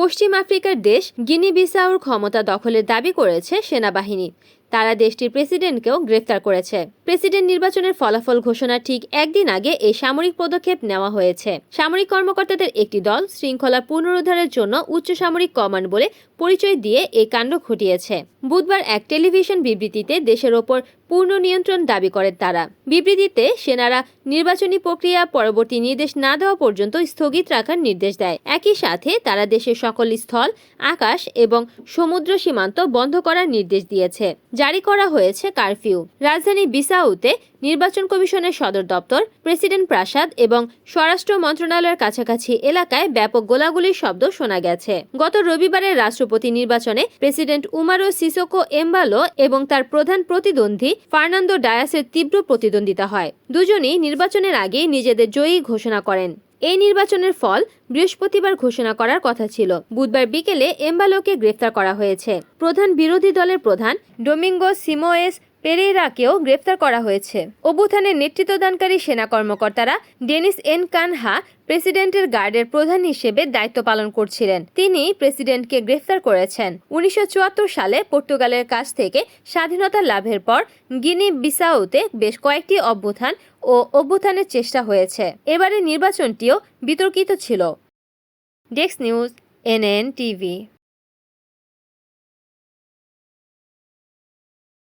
পশ্চিম আফ্রিকার দেশ গিনি বিসাউর ক্ষমতা দখলের দাবি করেছে সেনাবাহিনী। তারা দেশটির প্রেসিডেন্টকেও গ্রেফতার করেছে। প্রেসিডেন্ট নির্বাচনের ফলাফল ঘোষণার ঠিক একদিন আগে এই সামরিক পদক্ষেপ নেওয়া হয়েছে। সামরিক কর্মকর্তাদের একটি দল শৃঙ্খলা পুনরুদ্ধারের জন্য উচ্চ সামরিক কমান্ড বলে পরিচয় দিয়ে এই কাণ্ড ঘটিয়েছে। বুধবার এক টেলিভিশন বিবৃতিতে দেশের ওপর পূর্ণ নিয়ন্ত্রণ দাবি করেন তারা। বিবৃতিতে সেনারা নির্বাচনী প্রক্রিয়া পরবর্তী নির্দেশ না দেওয়া পর্যন্ত স্থগিত রাখার নির্দেশ দেয়। একই সাথে তারা দেশের সকল স্থল, আকাশ এবং সমুদ্র সীমান্ত বন্ধ করার নির্দেশ দিয়েছে। জারি করা হয়েছে কারফিউ। রাজধানী বিসাউতে নির্বাচন কমিশনের সদর দপ্তর, প্রেসিডেন্ট প্রাসাদ এবং স্বরাষ্ট্র মন্ত্রণালয়ের কাছাকাছি এলাকায় ব্যাপক গোলাগুলির শব্দ শোনা গেছে। গত রবিবারের রাষ্ট্রপতি নির্বাচনে প্রেসিডেন্ট উমারো সিসোকো এমবালো এবং তার প্রধান প্রতিদ্বন্দ্বী ফার্নান্দো ডায়াসের তীব্র প্রতিদ্বন্দ্বিতা হয়। দুজনেই নির্বাচনের আগেই নিজেদের জয়ী ঘোষণা করেন। এই নির্বাচনের ফল বৃহস্পতিবার ঘোষণা করার কথা ছিল। বুধবার বিকেলে এমবালোকে গ্রেফতার করা হয়েছে। প্রধান বিরোধী দলের প্রধান ডোমিঙ্গো সিমোয়েস পেরেরাকেও গ্রেফতার করা হয়েছে। অভ্যুত্থানের নেতৃত্বদানকারী সেনা কর্মকর্তারা ডেনিস এন কানহা প্রেসিডেন্টের গার্ডের প্রধান হিসেবে দায়িত্ব পালন করছিলেন। তিনি প্রেসিডেন্টকে গ্রেফতার করেছেন। উনিশশো চুয়াত্তর সালে পর্তুগালের কাছ থেকে স্বাধীনতা লাভের পর গিনি বিসাউতে বেশ কয়েকটি অভ্যুত্থান ও অভ্যুত্থানের চেষ্টা হয়েছে। এবারের নির্বাচনটিও বিতর্কিত ছিল। Desk news, NN TV.